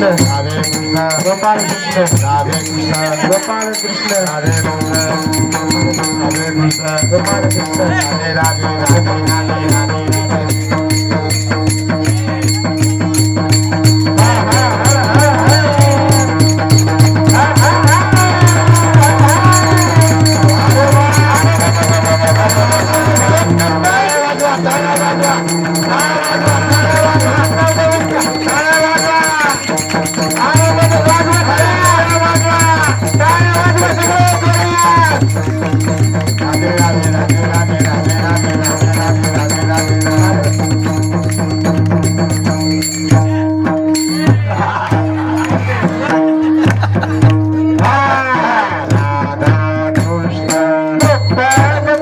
Krishna Hare Krishna Gopal Krishna Radhe Krishna Gopal Krishna Ah!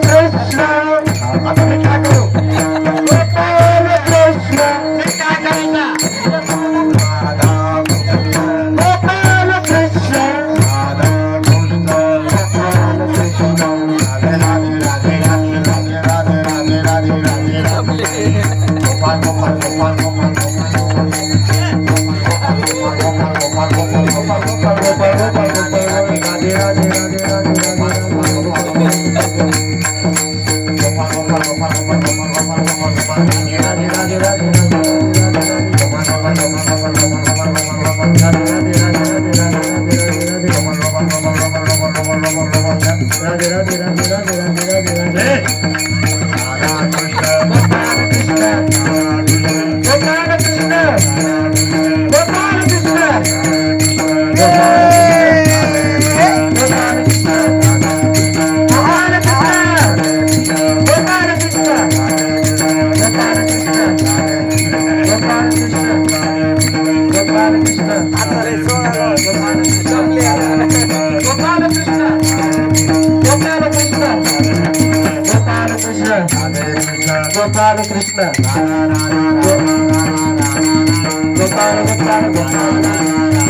Krishna. Radhe Radhe Radhe Radhe Radhe Radhe Radhe Radha Krishna Gopal Krishna Gopal Krishna Gopal Krishna Gopal Thank you. Gopal Gopal Gopal Gopal Gopal